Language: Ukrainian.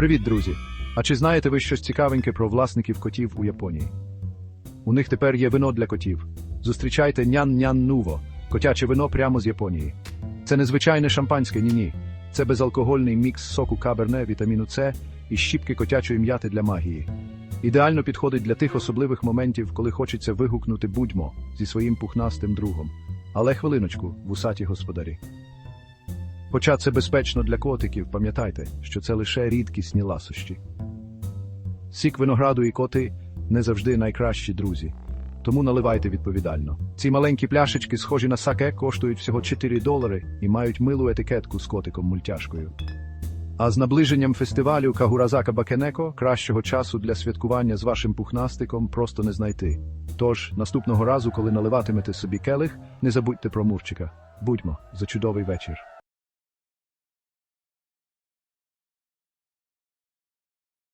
Привіт, друзі! А чи знаєте ви щось цікавеньке про власників котів у Японії? У них тепер є вино для котів. Зустрічайте нян-нян нуво, котяче вино прямо з Японії. Це не звичайне шампанське, ні-ні. Це безалкогольний мікс соку каберне, вітаміну С і щіпки котячої м'яти для магії. Ідеально підходить для тих особливих моментів, коли хочеться вигукнути будьмо зі своїм пухнастим другом. Але хвилиночку, вусаті господарі. Хоча це безпечно для котиків, пам'ятайте, що це лише рідкісні ласощі. Сік винограду і коти не завжди найкращі друзі. Тому наливайте відповідально. Ці маленькі пляшечки, схожі на саке, коштують всього 4 долари і мають милу етикетку з котиком мультяшкою. А з наближенням фестивалю Кагуразака Бакенеко кращого часу для святкування з вашим пухнастиком просто не знайти. Тож, наступного разу, коли наливатимете собі келих, не забудьте про Мурчика. Будьмо за чудовий вечір.